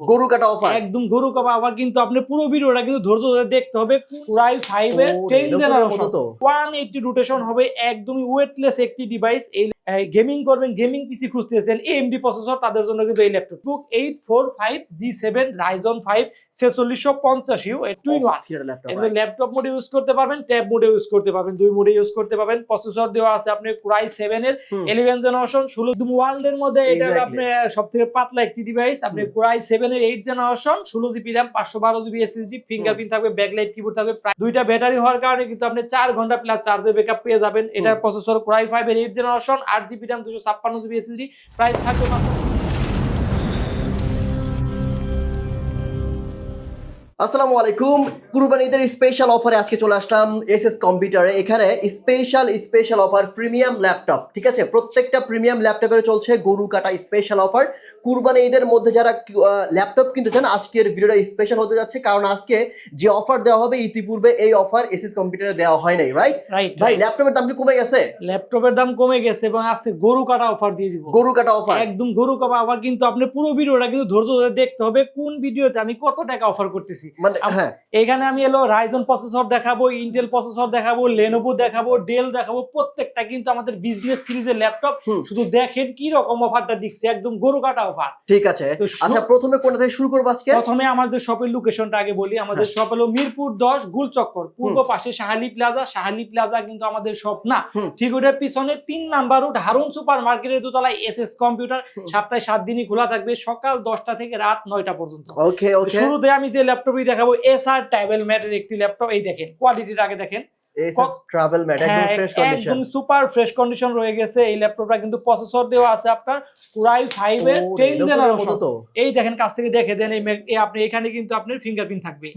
গরু কাটা অফার একদম গরু কাটা আবার কিন্তু আপনি পুরো ভিডিওটা কিন্তু ধৈর্য ধরে দেখতে হবে। কুরাই ফাইভ এর ten generation one eighty rotation হবে একদমই ওয়েটলেস একটি ডিভাইস এই গেমিং করবেন গেমিং পিসি খুঁজতেছেন এএমডি প্রসেসর তাদের জন্য কিন্তু এই laptop book eight four five G seven Ryzen five ছেচল্লিশশো পঞ্চাশি টু ইন ওয়ান ল্যাপটপ মোডে ইউজ করতে পারবেন ট্যাব মোডে ইউজ করতে পারবেন দুই মোডে ইউজ করতে পারবেন। প্রসেসর দেওয়া আছে আপনি কুরাই সেভেন এর ইলেভেন জেনারেশন ষোলো ওয়ার্ল্ড এর মধ্যে এটা আপনি সব থেকে পাতলা একটি ডিভাইস আপনি। কুরাই সেভেন এর এইট জেনারেশন ষোলো জিবি র্যাম পাঁচশো বারো জিবি এসএসডি ফিঙ্গারপ্রিন্ট থাকবে ব্যাকলাইট কিবোর্ড থাকবে প্রায় দুইটা ব্যাটারি হওয়ার কারণে কিন্তু আপনি চার ঘণ্টা প্লাস চার্জের ব্যাকআপ পেয়ে যাবেন। এটার প্রসেসর কুরাই ফাইভ এর এইট জেনারেশন আট জিবি র্যাম দুশো ছাপ্পান্ন জিবি এসএসডি প্রাইস থাকবে আসসালামু আলাইকুম। কুরবানিদের স্পেশাল অফারে আজকে চলে আসলাম এস এস কম্পিউটারে। এখানে special special offer premium laptop ঠিক আছে? প্রত্যেকটা প্রিমিয়াম ল্যাপটপের চলছে গরু কাটা স্পেশাল অফার কুরবানি ঈদের মধ্যে যারা ল্যাপটপ কিনতে চান আজকের ভিডিওটা স্পেশাল হতে যাচ্ছে। কারণ আজকে যে অফার দেওয়া হবে ইতিপূর্বে এই অফার এস এস কম্পিউটারে দেওয়া হয় নাই রাইট ভাই ল্যাপটপের দাম কি কমে গেছে? ল্যাপটপের দাম কমে গেছে এবং আজকে গরু কাটা অফার দিয়ে দিব। গরু কাটা অফার একদম গরু কাটা অফার কিন্তু আপনি পুরো ভিডিওটা কিন্তু ধৈর্য ধরে দেখতে হবে কোন ভিডিওতে আমি কত টাকা অফার করতেছি। মানে হ্যাঁ। এখানে আমি এলো রাইজন প্রসেসর দেখাবো ইন্টেল প্রসেসর দেখাবো লেনোভো দেখাবো ডেল দেখাবো প্রত্যেকটা কিন্তু আমাদের বিজনেস সিরিজের ল্যাপটপ শুধু দেখেন কি রকম অফারটা দিচ্ছে একদম গরু কাটা অফার ঠিক আছে। আচ্ছা প্রথমে কোনটা থেকে শুরু করব আজকে? প্রথমে আমাদের শপের লোকেশনটা আগে বলি। আমাদের শপ হলো মিরপুর দশ গুলচক্কর। পূর্ব পাশে সাহালি প্লাজা সাহালি প্লাজা কিন্তু আমাদের শপ না। ঠিক ওটার পিছনে তিন নাম্বার রুট হারুন সুপার মার্কেটের দোতলায় এস এস কম্পিউটার। সপ্তাহে সাত দিনই খোলা থাকবে সকাল দশটা থেকে রাত নয়টা পর্যন্ত। ওকে ওকে শুরুতে আমি যে ল্যাপটপই দেখাবো এস আর ট্যাবেল ম্যাটের একটি ল্যাপটপ এই দেখেন কোয়ালিটির আগে দেখেন। ট্রাভেল ম্যাট একদম হ্যাঁ, ফ্রেশ কন্ডিশন একদম সুপার ফ্রেশ কন্ডিশন রয়ে গেছে। এই ল্যাপটপটা কিন্তু প্রসেসর দেওয়া আছে আপনার কুরাই ফাইভ এর টেন জেনারেশন তো? এই দেখেন কাছ থেকে দেখে দেন এই আপনি এখানে কিন্তু আপনার ফিঙ্গারপ্রিন্ট থাকবে।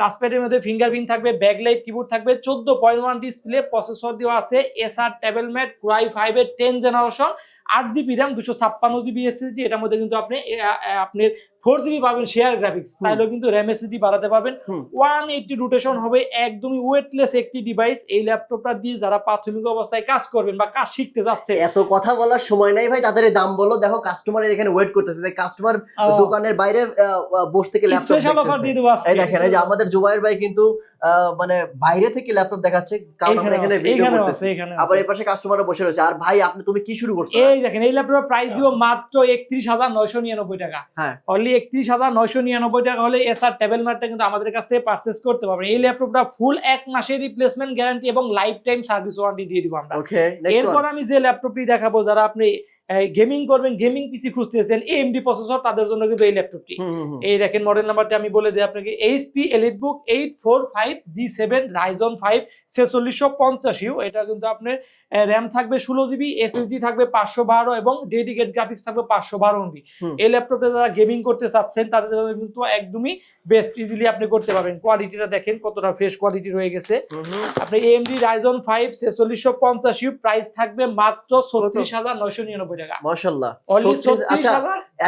টাচপ্যাডের মধ্যে ফিঙ্গারপ্রিন্ট থাকবে ব্যাকলাইট কিবোর্ড থাকবে চোদ্দ পয়েন্ট ওয়ান ডিসপ্লে প্রসেসর দেওয়া আছে Acer travel mate core i five এর টেন জেনারেশন আট জিবি র্যাম দুশো ছাপ্পান্ন জিবি এসএসডি এটার মধ্যে কিন্তু আপনি আপনার ফোর জিবি পাবেন শেয়ার গ্রাফিক্স। চাইলেও কিন্তু র্যাম এসএসডি বাড়াতে পারবেন। ওয়ান এইটটি রোটেশন হবে একদমই ওয়েটলেস একটি ডিভাইস এই ল্যাপটপটা দিয়ে যারা প্রাথমিক অবস্থায় কাজ করবেন বা কাজ শিখতে যাচ্ছে এত কথা বলার সময় নাই ভাই তাদের দাম বলো দেখো কাস্টমার এখানে ওয়েট করতেছে। কাস্টমার দোকানের বাইরে বসে থেকে ল্যাপটপ স্পেশাল অফার দিয়ে দেবো এই দেখেন এই যে আমাদের জুবাইর ভাই কিন্তু মানে বাইরে থেকে ল্যাপটপ দেখাচ্ছে কারণ আমরা এখানে ভিডিও করতেছি। আবার এই পাশে কাস্টমারও বসে রয়েছে। আর ভাই আপনি তুমি কি শুরু করছ? এই দেখেন এই ল্যাপটপের প্রাইস দিব মাত্র একত্রিশ হাজার নয়শো নিরানব্বই টাকা। হ্যাঁ। অনলি একত্রিশ হাজার নয়শো নিরানব্বই টাকা হলে এস আর টেবিল ম্যাটটা কিন্তু আমাদের কাছ থেকে পারচেস করতে পারবেন। এই ল্যাপটপটা ফুল এক মাসের রিপ্লেসমেন্ট গ্যারান্টি এবং লাইফ টাইম সার্ভিস ওয়ারেন্টি দিয়ে দিব আমরা। এরপর আমি যে ল্যাপটপটি দেখাবো যারা আপনি গেমিং করবেন গেমিং পিসি খুঁজতেছেন এএমডি প্রসেসর তাদের জন্য কিন্তু এই ল্যাপটপটি। এই দেখেন মডেল নাম্বারটা আমি বলে দিই আপনাকে HP EliteBook eight four five G seven Ryzen five ছেচল্লিশশো পঞ্চাশিও এটা কিন্তু আপনার র্যাম থাকবে ষোলো জিবি এসএসডি থাকবে পাঁচশো বারো এবং ডেডিকেট গ্রাফিক্স থাকবে পাঁচশো বারো এমবি। এই ল্যাপটপে যারা গেমিং করতে চাচ্ছেন তাদের জন্য কিন্তু একদমই বেস্ট ইজিলি আপনি করতে পারবেন। কোয়ালিটিটা দেখেন কতটা ফ্রেশ কোয়ালিটি রয়ে গেছে। আপনি এএমডি রাইজন ফাইভ ছেচল্লিশশো পঞ্চাশি প্রাইস থাকবে মাত্র ছত্রিশ হাজার নয়শো নিরানব্বই টাকা। মাশাআল্লাহ। অনলি 36 ছত্রিশ আচ্ছা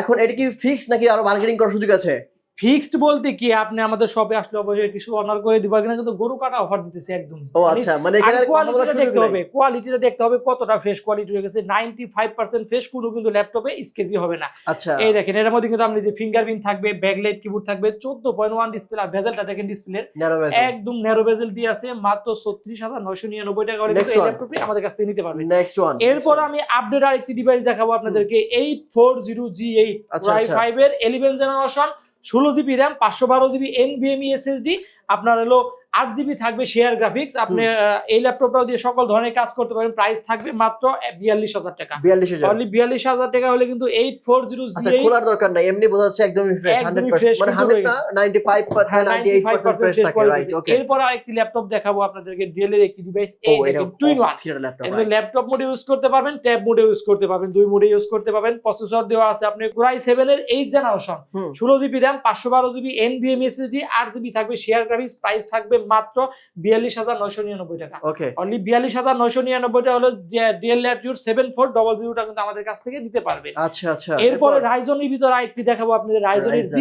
এখন এটা কি ফিক্স নাকি আরও মার্কেটিং করার সুযোগ আছে? ফিক্সড বলতে কি আপনি আমাদের শপে আসলে অবশ্যই কিছু অনার করে দিব এখানে কিন্তু গরু কাটা অফার দিতেছে একদম ও আচ্ছা মানে বলার কোয়ালিটিটা দেখতে হবে কোয়ালিটিটা দেখতে হবে কতটা ফ্রেশ কোয়ালিটি হয়ে গেছে। নাইনটি ফাইভ পার্সেন্ট ফ্রেশ কোনো কিন্তু ল্যাপটপে স্কেচি হবে না। আচ্ছা। এই দেখেন এর মধ্যে কিন্তু আপনি যে ফিঙ্গারপ্রিন্ট থাকবে ব্যাকলাইট কিবোর্ড থাকবে চোদ্দ পয়েন্ট ওয়ান ডিসপ্লে আর ভেজেলটা দেখেন ডিসপ্লে একদম ন্যারো বেজেল দিয়ে আছে মাত্র ছত্রিশ হাজার নয়শো নিরানব্বই টাকা করে এই one. ল্যাপটপটি আমাদের কাছ থেকে নিতে পারবেন নেক্সট ওয়ান এরপর আমি আপডেট আরেকটি ডিভাইস দেখাবো আপনাদেরকে eight four zero G eight আচ্ছা, প্রাই আচ্ছা। ফাইভ এর ইলেভেন জেনারেশন ষোলো জিবি র্যাম পাঁচশো বারো জিবি এনভিএমই এসএসডি আপনার হলো আট জিবি থাকবে শেয়ার গ্রাফিক্স। আপনি এই ল্যাপটপটাও দিয়ে সকল ধরনের কাজ করতে পারেন প্রাইস থাকবে মাত্র বিয়াল্লিশ হাজার টাকা। বিয়াল্লিশ হাজার। অনলি বিয়াল্লিশ হাজার টাকা হলে কিন্তু এইট ফোর জিরো আচ্ছা খোলার দরকার নাই এমনি বোঝা যাচ্ছে একদমই ফ্রেশ একদমই 100% মানে কিন্তু 100 না 95 98% ফ্রেশ থাকে রাইট ওকে এরপর আরেকটি ল্যাপটপ দেখাবো আপনাদেরকে ডেল এর একটি ডিভাইস এই টু ইন ওয়ান থিয়েটার ল্যাপটপ মোডে ইউজ করতে পারবেন ট্যাব মোডে ইউজ করতে পারবেন দুই মোডে ইউজ করতে পারবেন। প্রসেসর দেওয়া আছে আপনি কুরাই সেভেন এর এইট জেনারেশন। ষোলো জিবি র্যাম পাঁচশো বারো জিবি এনভিএম এসএসডি আট জিবি থাকবে শেয়ার গ্রাফিক্স প্রাইস থাকবে মাত্র বিয়াল্লিশ হাজার নয়শো নিরানব্বই টাকা। ওকে অনলি বিয়াল্লিশ হাজার নয়শো নিরানব্বইটা হলো Dell Latitude seven four double জিরোটা কিন্তু আমাদের কাছ থেকে নিতে পারবেন আচ্ছা আচ্ছা। এরপরে রাইজনের ভিতরে আরেকটি দেখাবো আপনাদের রাইজনের Ryzen।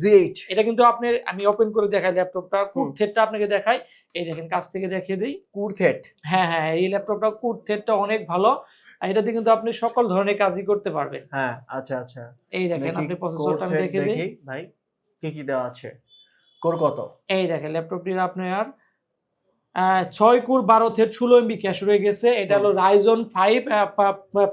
জি এইট এটা কিন্তু আপনার আমি ওপেন করে দেখাই ল্যাপটপটা হুম। থ্রেডটা আপনাকে দেখাই। এই দেখেন কাছ থেকে দেখিয়ে দিই। কুরথেট হ্যাঁ হ্যাঁ এই ল্যাপটপটা কুট থ্রেডটা অনেক ভালো। এটাতে কিন্তু আপনি সকল ধরনের কাজই করতে পারবেন। হ্যাঁ আচ্ছা আচ্ছা। এই দেখেন আপনি প্রসেসরটা আমি দেখে দিই। ভাই কি কি দেওয়া আছে? কোর কত? এই দেখেন ল্যাপটপটির আপনার ছয় কুর বারো থেকে ষোলো এমবি ক্যাশ রয়ে গেছে। এটা হলো রাইজন ফাইভ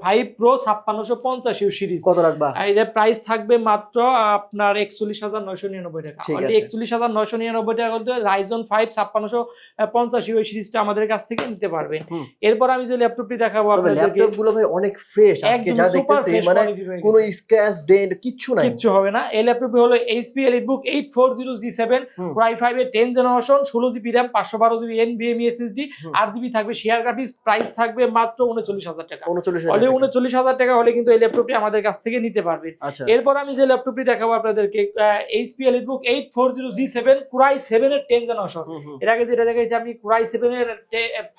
ফাইভ প্রো ছাপ্পান্নশো পঞ্চাশ সিরিজ কত রাখবা এর প্রাইস থাকবে মাত্র আপনার একচল্লিশ হাজার নয়শো নিরানব্বই টাকা। একচল্লিশ হাজার নয়শো নিরানব্বই টাকা করতে রাইজন ফাইভ ছাপ্পান্নশো পঞ্চাশি ওই সিরিজটা আমাদের কাছ থেকে নিতে পারবেন। এরপর আমি যে ল্যাপটপটি দেখাবো তবে আপনাদেরকে ল্যাপটপগুলো ভাই অনেক ফ্রেশ আজকে যা দেখতেছি মানে কোনো স্ক্র্যাচ ডেন্ট কিচ্ছু নাই। কিচ্ছু হবে না। এই ল্যাপটপটি হলো HP EliteBook eight four zero G seven hmm. Five এর টেন জেনারেশন ষোলো জিবি র্যাম পাঁচশো বারো জিবি এসএসডি। জিবি থাকবে শেয়ার গ্রাফিক্স প্রাইস থাকবে মাত্র উনচল্লিশ হাজার টাকা। উনচল্লিশ হাজার টাকা। হলে কিন্তু এই ল্যাপটপটি আমাদের কাছ থেকে নিতে পারবেন আচ্ছা। এরপর আমি যে ল্যাপটপটি দেখাবো আপনাদেরকে HP EliteBook eight four zero G seven core i seven এর টেন জেনারেশন। এর আগে যেটা দেখাইছি আমি কুরাই সেভেন এর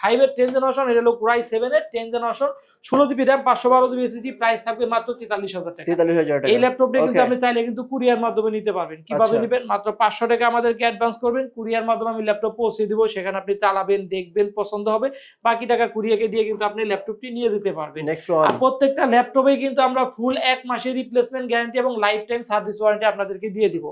ফাইভ এর টেন জেনারেশন এটা হলো কুরাই সেভেন এর টেন জেনারেশন ষোলো জিবি র্যাম পাঁচশো বারো জিবি এসএসডি প্রাইস থাকবে মাত্র তেতাল্লিশ হাজার টাকা। তেতাল্লিশ হাজার টাকা। এই ল্যাপটপটা কিন্তু আপনি চাইলে কিন্তু কুরিয়ার মাধ্যমে নিতে পারবেন। কীভাবে আচ্ছা। নেবেন? মাত্র পাঁচশো টাকা আমাদেরকে অ্যাডভান্স করবেন। কুরিয়ার মাধ্যমে আমি ল্যাপটপ পৌঁছে দিব সেখানে আপনি চালাবেন দেখবেন পছন্দ হবে। বাকি টাকা কুরিয়াকে দিয়ে কিন্তু আপনি ল্যাপটপটি নিয়ে যেতে পারবেন। প্রত্যেকটা ল্যাপটপে কিন্তু আমরা ফুল এক মাসের রিপ্লেসমেন্ট গ্যারান্টি এবং লাইফ টাইম সার্ভিস ওয়ারেন্টি আপনাদেরকে দিয়ে দিব।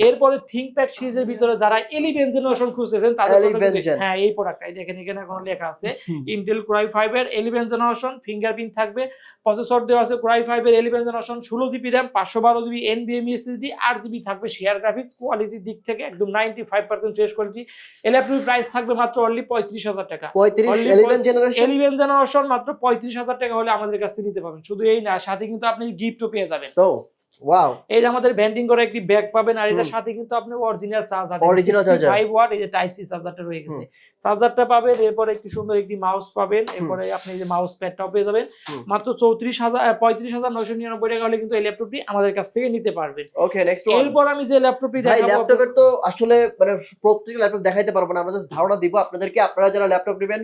এরপরে থিংকপ্যাড সিরিজের ভিতরে যারা এলিভেন জেনারেশন খুঁজতেছেন তাদের জন্য 11 কিন্তু- gen। হ্যাঁ এই প্রোডাক্টটাই দেখেন এখানে কোনো লেখা আছে। ইন্টেল ক্রাই ফাইভ এর এলিভেন জেনারেশন ফিঙ্গারপ্রিন্ট থাকবে। প্রসেসর দেওয়া আছে কোরাই ফাইভের এলিভেন জেনারেশন ষোলো জিবি র্যাম পাঁচশো বারো জিবি এন বি এনবিএমই এসএসডি আট জিবি থাকবে শেয়ার গ্রাফিক্স কোয়ালিটির দিক থেকে একদম নাইনটি ফাইভ পার্সেন্ট শেষ কোয়ালিটি এল ল্যাপটপের প্রাইস থাকবে মাত্র অনলি পঁয়ত্রিশ হাজার টাকা। এলিভেন জেনারেশন মাত্র পঁয়ত্রিশ হাজার টাকা হলে আমাদের কাছ থেকে নিতে পারবেন। শুধু এই না সাথে কিন্তু আপনি গিফটও পেয়ে যাবেন। তো ওয়াও এই যে আমাদের ব্যান্ডিং করা একটি ব্যাগ পাবেন আর এটার সাথে কিন্তু আপনি original charger Original charger। Five watt এই যে টাইপ সি চার্জারটা রয়ে গেছে। চার্জারটা পাবেন এরপরে একটি সুন্দর একটি মাউস পাবেন এরপরে আপনি এই যে মাউস প্যাডটাও পেয়ে যাবেন। মাত্র চৌত্রিশ হাজার পঁয়ত্রিশ হাজার নয়শো নিরানব্বই টাকা হলে কিন্তু এই ল্যাপটপটি আমাদের কাছ থেকে নিতে পারবেন। ওকে নেক্সট ওয়ান এরপর আমি যে ল্যাপটপটি ভাই ল্যাপটপের তো আসলে মানে প্রত্যেক ল্যাপটপ দেখাইতে পারব না। আমরা জাস্ট ধারণা দিব আপনাদেরকে। আপনারা যারা ল্যাপটপ নেবেন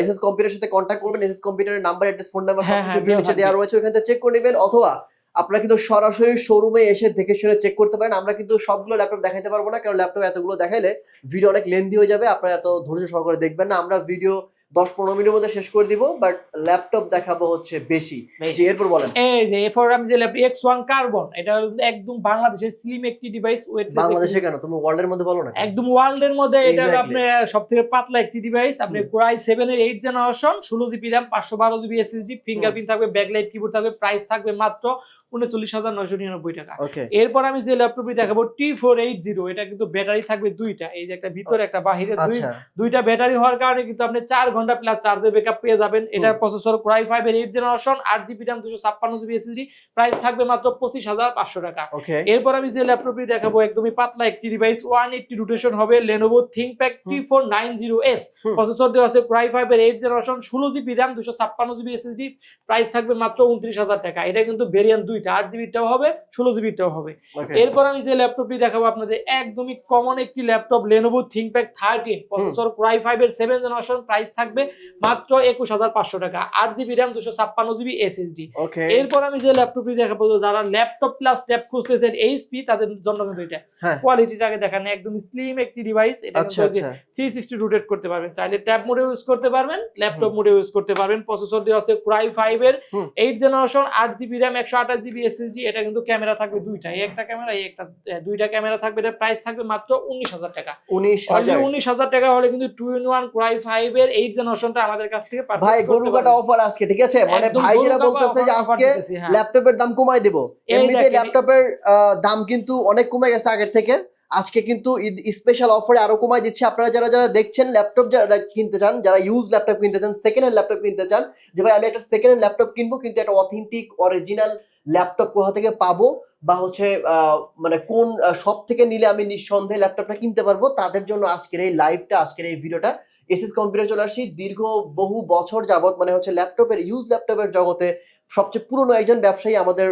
এসএস কম্পিউটারের সাথে কন্ট্যাক্ট করবেন। এসএস কম্পিউটারের নাম্বার অ্যাড্রেস ফোন নাম্বার সবকিছু ভিডিও নিচে দেওয়া রয়েছে। ওখান থেকে চেক করে নেবেন। অথবা আপনারা কিন্তু সরাসরি শোরুমে এসে দেখে শুনে চেক করতে পারেন। আমরা কিন্তু সবগুলো ল্যাপটপ দেখাতে পারব না, কারণ ল্যাপটপ এতগুলো দেখাইলে ভিডিও অনেক লেন্দি হয়ে যাবে। আপনারা এত ধৈর্য সহকারে দেখবেন না। আমরা ভিডিও দশ পনেরো মিনিটের মধ্যে শেষ করে দিব বাট ল্যাপটপ দেখাবো হচ্ছে বেশি। জি এরপর বলেন। এই যে এরপর আমি যে ল্যাপটপ এক্স ওয়ান কার্বন এটা একদম বাংলাদেশের স্লিম একটি ডিভাইস ওয়েট বাংলাদেশে কেন? তুমি ওয়ার্ল্ডের মধ্যে বলো না একদম ওয়ার্ল্ড এর মধ্যে এটা Exactly. সব থেকে পাতলা একটি ডিভাইস আপনি। কোরাই সেভেন এর এইট জেনারেশন ষোলো জিবি র্যাম পাঁচশো বারো জিবি এসএসডি ফিঙ্গারপ্রিন্ট থাকবে ব্যাকলাইট কিবোর্ড থাকবে প্রাইস থাকবে মাত্র উনচল্লিশ হাজার নয়শো নিরানব্বই টাকা। এরপর আমি যে ল্যাপটপটি দেখাবো টি ফোর এইট জিরো এটা কিন্তু ব্যাটারি থাকবে দুইটা। এই যে একটা ভিতরে একটা বাহিরে দুই আচ্ছা। দুইটা ব্যাটারি হওয়ার কারণে কিন্তু আপনি চার ঘণ্টা প্লাস চার্জের ব্যাকআপ পেয়ে যাবেন। এটার প্রসেসর কোরাই ফাইভ এর এইট জেনারেশন আট জিবি র্যাম দুশো ছাপ্পান্ন জিবি এসএসডি প্রাইস থাকবে মাত্র পঁচিশ হাজার পাঁচশো টাকা। এরপর আমি যে ল্যাপটপটি দেখাবো একদমই পাতলা একটি ডিভাইস ওয়ান এইটটি রোটেশন হবে Lenovo ThinkPad T four nine zero S processor দেওয়া আছে ক্রাই ফাইভ এর এইট জেনারেশন ষোলো জিবি র্যাম দুশো ছাপ্পান্ন জিবি এসএসডি প্রাইস থাকবে মাত্র উনত্রিশ হাজার টাকা। এটা কিন্তু ভেরিয়েন্ট দুইটা আট জিবিটাও হবে ষোলো জিবিটাও হবে। এরপর আমি যে ল্যাপটপটি দেখাবো আপনাদের একদমই কমন একটি laptop Lenovo ThinkPad thirteen processor core i five এর সেভেন জেনারেশন প্রাইস থাকবে মাত্র একুশ হাজার পাঁচশো টাকা। আট জিবি র্যাম দুশো ছাপ্পান্ন জিবি এসএসডি এরপর আমি যে ল্যাপটপটি দেখাবো যারা ল্যাপটপ প্লাস ট্যাব খুঁজতেছেন এইচপি তাদের জন্য কিন্তু এটা। হ্যাঁ। কোয়ালিটিটাকে দেখেন একদম স্লিম একটি ডিভাইস এটা থ্রি সিক্সটি রোটেট করতে পারবেন। চাইলে ট্যাব মোডে ইউজ করতে পারবেন ল্যাপটপ মোডে ইউজ করতে পারবেন প্রসেসর দেওয়া আছে ক্রাই ফাইভ এর এইট জেনারেশন আট জিবি র্যাম একশো আঠাশ জিবি এসএসডি এটা কিন্তু ক্যামেরা থাকবে দুইটা। এই একটা ক্যামেরা এই একটা দুইটা ক্যামেরা থাকবে এটার প্রাইস থাকবে মাত্র উনিশ হাজার টাকা। উনিশ হাজার। উনিশ হাজার টাকা হলে কিন্তু two in one core i five এর এইট জেনারেশনটা আমাদের কাছ থেকে ভাই গরু কাটা অফার আজকে ঠিক আছে? মানে ভাই যেটা বলতেছে যে আজকে হ্যাঁ। ল্যাপটপের দাম কমাই দেব। এমনিতে ল্যাপটপের দাম কিন্তু অনেক কমে গেছে আগের থেকে। আজকে কিন্তু স্পেশাল অফারে আরও কমাই দিচ্ছে। আপনারা যারা যারা দেখছেন ল্যাপটপ যারা কিনতে চান যারা ইউজ ল্যাপটপ কিনতে চান সেকেন্ড হ্যান্ড ল্যাপটপ কিনতে চান যে ভাই আমি একটা সেকেন্ড হ্যান্ড ল্যাপটপ কিনবো কিন্তু একটা অথেন্টিক অরিজিনাল ল্যাপটপ কোথা থেকে পাবো? বা হচ্ছে আহ, মানে কোন সব থেকে নিলে আমি নিঃসন্দেহে ল্যাপটপটা কিনতে পারব তাদের জন্য আজকের এই লাইভটা আজকের এই ভিডিওটা এসএস কম্পিউটার চলে আসি দীর্ঘ বহু বছর যাবত মানে হচ্ছে ল্যাপটপের ইউজ ল্যাপটপের জগতে সবচেয়ে পুরনো একজন ব্যবসায়ী আমাদের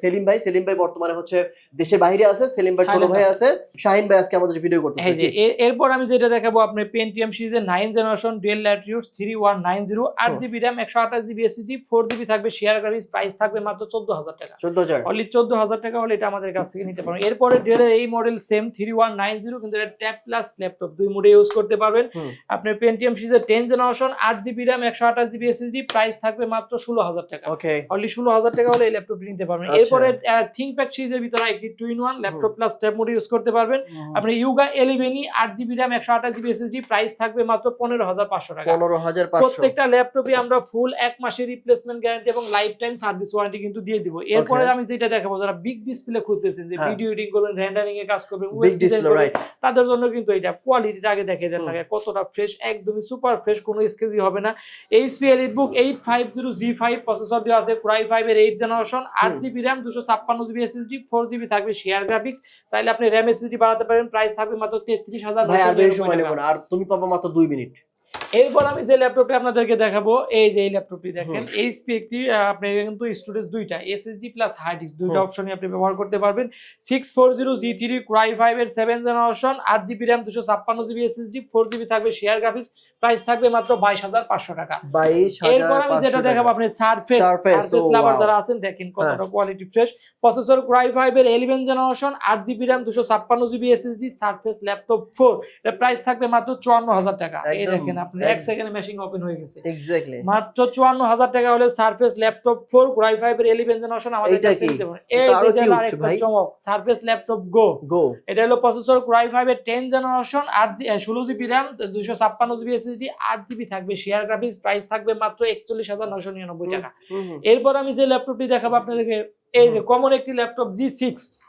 সেলিম ভাই। সেলিম ভাই বর্তমানে হচ্ছে দেশের বাইরে আছে সেলিম ভাই ছোট ভাই আছে। শাহিন ভাই আজকে আমাদের ভিডিও করতে এই যে জি। এর- এরপর আমি যেটা দেখাবো আপনার পেন্টিএম সিরিজের nine generation Dell Latitude three one nine zero আট। জিবি র্যাম একশো আঠাশ জিবি এসএসডি ফোর জিবি থাকবে শেয়ার গাড়ির প্রাইস থাকবে মাত্র চোদ্দ হাজার টাকা। চোদ্দ হাজার। অনলি চোদ্দ হাজার টাকা টাকা হলে এটা আমাদের কাছ থেকে নিতে পারবেন। এরপরে ডেলের এই model same three one nine zero কিন্তু এটা ট্যাব প্লাস ল্যাপটপ দুই মোডে ইউজ করতে পারবেন। আপনার পেন্টিএম সিরিজের টেন জেনারেশন আট জিবি র্যাম একশো আঠাশ জিবি এসএসডি প্রাইস থাকবে মাত্র ষোলো হাজার টাকা। ওকে অনলি ষোলো হাজার টাকা হলে এই ল্যাপটপটি নিতে পারবেন। আচ্ছা। এরপরে থিঙ্কপ্যাড সিরিজের ভিতরে একটি two in one laptop plus tab mode use করতে পারবেন। আপনি ইউগা এলিভেনই আট জিবি র্যাম একশো আঠাশ জিবি এসএসডি প্রাইস থাকবে মাত্র পনেরো হাজার পাঁচশো টাকা। পনেরো হাজার প্রত্যেকটা ল্যাপটপে আমরা ফুল এক মাসের রিপ্লেসমেন্ট গ্যারান্টি এবং লাইফ টাইম সার্ভিস ওয়ারেন্টি কিন্তু দিয়ে দিব। এরপরে আমি যেটা দেখাবো যারা বিগ ডিসপ্লে খুঁজতেছেন যে হ্যাঁ। ভিডিও এডিটিং করবেন রেন্ডারিং এ কাজ করবেন বিগ design ডিসপ্লে করবেন, তাদের জন্য কিন্তু এটা কোয়ালিটিটা আগে দেখে দেন। না কতটা ফ্রেশ একদমই সুপার ফ্রেশ কোনো হবে না HP EliteBook eight five zero G five processor দেওয়া আছে ক্রাই ফাইভ এর এইট জেনারেশন আট হুম। জিবি র্যাম দুশো ছাপ্পান্ন জিবি এসএসডি ফোর জিবি থাকবে শেয়ার গ্রাফিক্স চাইলে আপনি র্যাম এসএসডি বাড়াতে পারেন প্রাইস থাকবে মাত্র তেত্রিশ হাজার ভাই আর তুমি পাবো মাত্র দুই মিনিট এরপর আমি যে ল্যাপটপটি আপনাদেরকে দেখাবো এই যে এই ল্যাপটপটি দেখেন এইচপি একটি আহ, আপনি কিন্তু স্টোরেজ দুইটা এসএসডি প্লাস হার্ড ডিস্ক দুইটা অপশনই আপনি ব্যবহার করতে পারবেন। Six four zero G three core i five এর সেভেন জেনারেশন আট জিবি র্যাম দুশো ছাপ্পান্ন জিবি এসএসডি ফোর জিবি থাকবে শেয়ার গ্রাফিক্স প্রাইস থাকবে মাত্র বাইশ হাজার পাঁচশো টাকা। এরপর আমি যেটা দেখাবো আপনি সারফেস সারফেস লাভার যারা আছেন দেখেন কতটা। Quality fresh processor core i five এর ইলেভেন জেনারেশন আট জিবি র্যাম দুশো ছাপ্পান্ন GB SSD Surface laptop four এর প্রাইস থাকবে মাত্র চুয়ান্ন হাজার টাকা। এই দেখেন আপনি এক সেকেন্ডে মেশিন ওপেন হয়ে গেছে। এক্স্যাক্টলি মাত্র চুয়ান্ন হাজার টাকা হলে Surface laptop four core i five এর ইলেভেন জেনারেশন আমাদের কাছে? নিতে পারেন এই যে আরেকটা চমক সারফেস ল্যাপটপ গো গো এটা হলো প্রসেসর ক্রাই ফাইভ এর টেন জেনারেশন আট ষোলো জিবি র্যাম দুশো ছাপ্পান্ন জিবি এসএসডি আট জিবি থাকবে। শেয়ার গ্রাফিক্স প্রাইস থাকবে মাত্র একচল্লিশ হাজার নশো নিরানব্বই টাকা। এরপর আমি যে ল্যাপটপটি দেখাবো আপনাদেরকে এই যে কমন একটি laptop G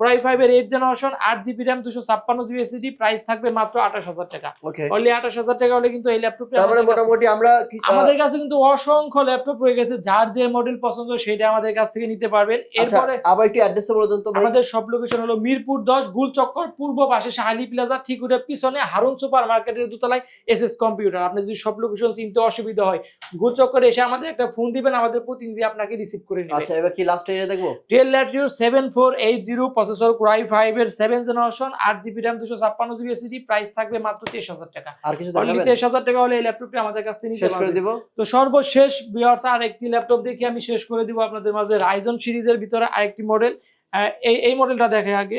core i five এর এইট জেনারেশন আট জিবি র্যাম দুশো ছাপ্পান্ন জিবি এসএসডি প্রাইস থাকবে মাত্র আঠাশ হাজার টাকা। অনলি আঠাশ হাজার টাকা হলে কিন্তু এই ল্যাপটপটা মানে মোটামুটি আমরা আমাদের কাছে কিন্তু অসংখ্য ল্যাপটপ রয়ে গেছে যার যে মডেল পছন্দ সেটা আমাদের কাছ থেকে নিতে পারবেন। আচ্ছা, এরপরে আবার একটু অ্যাড্রেস বলে দেন তো আমাদের সব লোকেশন হলো মিরপুর দশ গুলচক্কর পূর্ব পাশে শাহালি প্লাজা ঠিক উঠে পিছনে হারুন সুপার মার্কেটের দোতলায় এস এস কম্পিউটার আপনি যদি সব লোকেশন চিনতে অসুবিধা হয় গুলচক্করে এসে আমাদের একটা ফোন দিবেন আমাদের প্রতিনিধি আপনাকে রিসিভ করে নেবে। আচ্ছা এবার কি লাস্ট এরিয়া দেখব? Dell Latitude seven four eight zero processor core i five এর সেভেন জেনারেশন আট জিবি র্যাম দুশো ছাপ্পান্ন জিবি এসিডি প্রাইস থাকবে মাত্র তেইশ হাজার টাকা। আর কিছু তেইশ হাজার টাকা হলে এই ল্যাপটপটি আমাদের কাছ থেকে নিতে শেষ করে দিব। তো সর্বশেষ বিয়ার্স আর একটি ল্যাপটপ দেখি আমি শেষ করে দিব আপনাদের মাঝে রাইজন সিরিজের ভিতরে আরেকটি মডেল এই এই মডেলটা দেখে আগে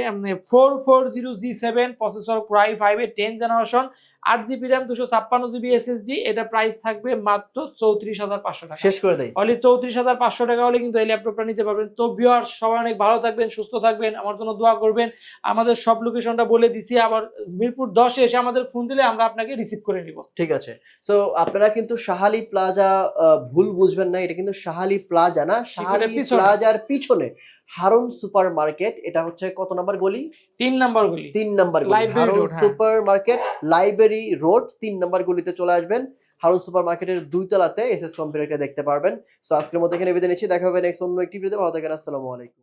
four four zero G seven processor core i five এর টেন জেনারেশন আট জিবি র্যাম দুশো ছাপ্পান্ন জিবি এসএসডি এটা প্রাইস থাকবে মাত্র চৌত্রিশ হাজার পাঁচশো টাকা। শেষ করে দেয় অলি চৌত্রিশ হাজার পাঁচশো টাকা হলে কিন্তু এই ল্যাপটপটা নিতে পারবেন। তো ভিউয়ার্স সবাই অনেক ভালো থাকবেন সুস্থ থাকবেন আমার জন্য দোয়া করবেন। আমাদের সব লোকেশনটা বলে দিছি আবার মিরপুর দশে এসে আমাদের ফোন দিলে আমরা আপনাকে রিসিভ করে নিব। ঠিক আছে। সো আপনারা কিন্তু শাহালি প্লাজা ভুল বুঝবেন না এটা কিন্তু শাহালি প্লাজা না শাহালি প্লাজার পিছনে। হারুন সুপার মার্কেট এটা হচ্ছে কত নাম্বার গলি? তিন নাম্বার গলি। তিন নাম্বার গলি। Harun. Super market library road তিন নাম্বার গলিতে চলে আসবেন। হারুন সুপার মার্কেটের দুই তলাতে এস এস কম্পিউটারকে দেখতে পারবেন। সো আজকের মতো এখানে বিদায় নিচ্ছি। দেখা হবে নেক্সট অন্য একটি ভিডিওতে ভালো থাকেন। আসসালামু আলাইকুম।